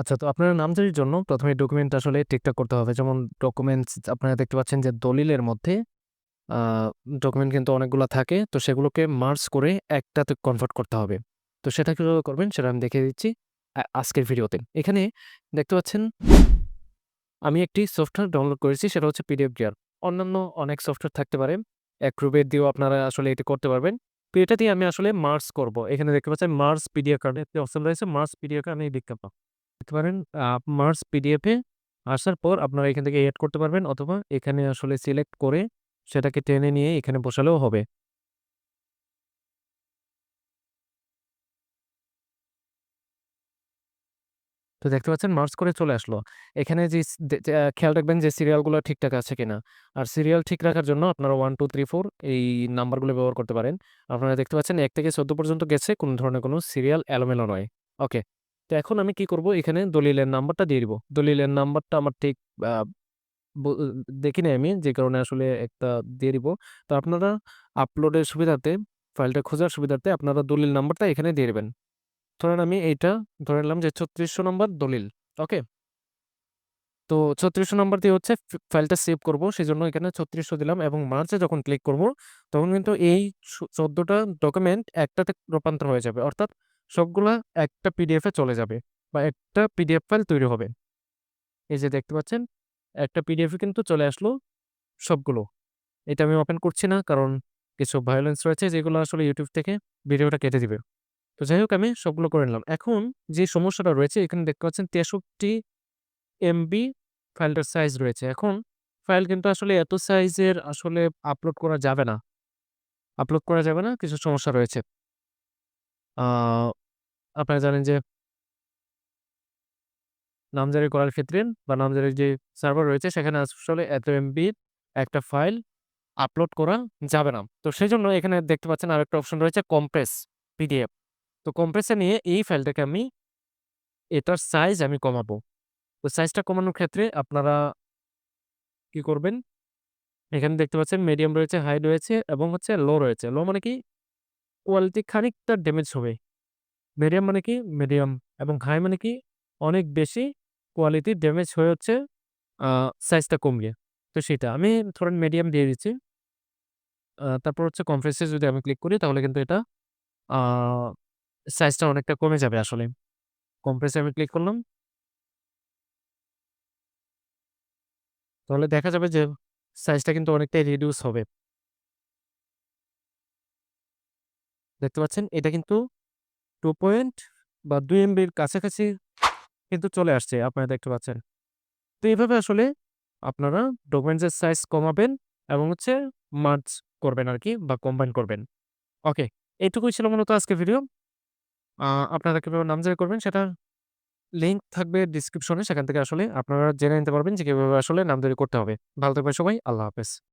আচ্ছা তো আপনার নামজারির জন্য প্রথমে ডকুমেন্ট আসলে ঠিকঠাক করতে হবে। যেমন ডকুমেন্টস আপনারা দেখতে পাচ্ছেন যে দলিলের মধ্যে ডকুমেন্ট কিন্তু অনেকগুলা থাকে। তো সেগুলোকে মার্জ করে একটাতে কনভার্ট করতে হবে। তো সেটা কীভাবে করবেন সেটা আমি দেখিয়ে দিচ্ছি আজকের ভিডিওতে। এখানে দেখতে পাচ্ছেন, আমি একটি সফটওয়্যার ডাউনলোড করেছি, সেটা হচ্ছে পিডিএফ গিয়ার। অন্যান্য অনেক সফটওয়্যার থাকতে পারে। এক অ্যাক্রোবেট দিয়েও আপনারা আসলে এটি করতে পারবেন। তো এটা দিয়ে আমি আসলে মার্জ করব। এখানে দেখতে পাচ্ছেন মার্জ পিডিএফ কার্ড একটি অপশন রয়েছে মার্জ পিডিএফ আমি লিখতে পা দেখতে পারেন আ মার্জ পিডিএফ আসার পর আপনারা এখান থেকে এড করতে পারবেন অথবা এখানে আসলে সিলেক্ট করে সেটাকে টেনে নিয়ে এখানে বসালেও হবে। তো দেখতে পাচ্ছেন মার্চ করে চলে আসলো। এখানে যে খেয়াল রাখবেন যে সিরিয়ালগুলো ঠিকঠাক আছে কিনা। আর সিরিয়াল ঠিক রাখার জন্য আপনারা 1, 2, 3, 4 এই নাম্বারগুলো ব্যবহার করতে পারেন। আপনারা দেখতে পাচ্ছেন এক থেকে ১৪ পর্যন্ত গেছে কোনো ধরনের কোনো সিরিয়াল এলোমেলো নয়। ওকে। তো এখন আমি কি করব এখানে দলিলের নাম্বারটা দিয়ে দিব। দলিলের নাম্বারটা আমার ঠিক, আ, ব, দেখি নাই আমি যে কারণে আসলে একটা দিয়ে দিব। তো আপনারা আপলোডের সুবিধাতে ফাইলটা খোঁজার সুবিধার্থে আপনারা দলিল নাম্বারটা এখানে দিয়ে দেবেন ধরেন আমি এইটা, ধরে নিলাম যে ছত্রিশশো নম্বর দলিল। ওকে? তো ৩৬০০ নাম্বার দিয়ে হচ্ছে ফাইলটা সেভ করব। সেই জন্য এখানে ৩৬০০ দিলাম এবং মার্চে যখন ক্লিক করব, তখন কিন্তু এই চোদ্দোটা ডকুমেন্ট একটাতে রূপান্তর হয়ে যাবে। অর্থাৎ সবগুলা একটা পিডিএফে চলে যাবে বা একটা পিডিএফ ফাইল তৈরি হবে। এই যে দেখতে পাচ্ছেন একটা পিডিএফে কিন্তু চলে আসলো সবগুলো। এটা আমি ওপেন করছি না কারণ কিছু ভায়োলেন্স রয়েছে যেগুলো আসলে ইউটিউব থেকে ভিডিওটা কেটে দিবে। তো যাই হোক আমি সবগুলো করে নিলাম। এখন যে সমস্যাটা রয়েছে এখানে দেখতে পাচ্ছেন ৬৩ এমবি ফাইলটার সাইজ রয়েছে। এখন ফাইল কিন্তু আসলে এত সাইজের আসলে আপলোড করা যাবে না। আপলোড করা যাবে না, কিছু সমস্যা রয়েছে। আপনারা জানেন যে নামজারি করার ক্ষেত্রে বা নামজারির যে সার্ভার রয়েছে সেখানে আসলে এত এমবির একটা ফাইল আপলোড করা যাবে না। তো সেই জন্য এখানে দেখতে পাচ্ছেন আরেকটা অপশন রয়েছে কম্প্রেস পিডিএফ। তো কম্প্রেস নিয়ে এই ফাইলটাকে আমি এটার সাইজ আমি কমাবো। তো সাইজটা কমানোর ক্ষেত্রে আপনারা কি করবেন? এখানে দেখতে পাচ্ছেন মিডিয়াম রয়েছে, হাই রয়েছে এবং হচ্ছে লো রয়েছে। লো মানে কি? কোয়ালিটি খানিকটা ড্যামেজ হবে। মিডিয়াম মানে কি? মিডিয়াম এবং হাই মানে কি? অনেক বেশি কোয়ালিটি ড্যামেজ হয়ে হচ্ছে সাইজটা কমিয়ে। তো সেটা আমি ধরেন মিডিয়াম দিয়ে দিচ্ছি। তারপর হচ্ছে এ যদি আমি ক্লিক করি তাহলে কিন্তু এটা সাইজটা অনেকটা কমে যাবে আসলে। কম্প্রেস এ আমি ক্লিক করলাম। তাহলে দেখা যাবে যে সাইজটা কিন্তু অনেকটাই রিডিউস হবে। দেখতে পাচ্ছেন এটা কিন্তু 2 পয়েন্ট বা ২ এমবির কাছাকাছি কিন্তু চলে আসছে আপনারা দেখতে পাচ্ছেন। তো এইভাবে আসলে আপনারা ডকুমেন্টসের সাইজ কমাবেন এবং হচ্ছে মার্চ করবেন আর কি বা কম্বাইন করবেন। ওকে, এইটুকুই ছিল মূলত আজকের ভিডিও। আপনারা কীভাবে নামজারি করবেন সেটা লিঙ্ক থাকবে ডিসক্রিপশনে সেখান থেকে আসলে আপনারা জেনে নিতে পারবেন যে কীভাবে আসলে নাম নামজারি করতে হবে। ভালো থাকবেন সবাই। আল্লাহ হাফেজ।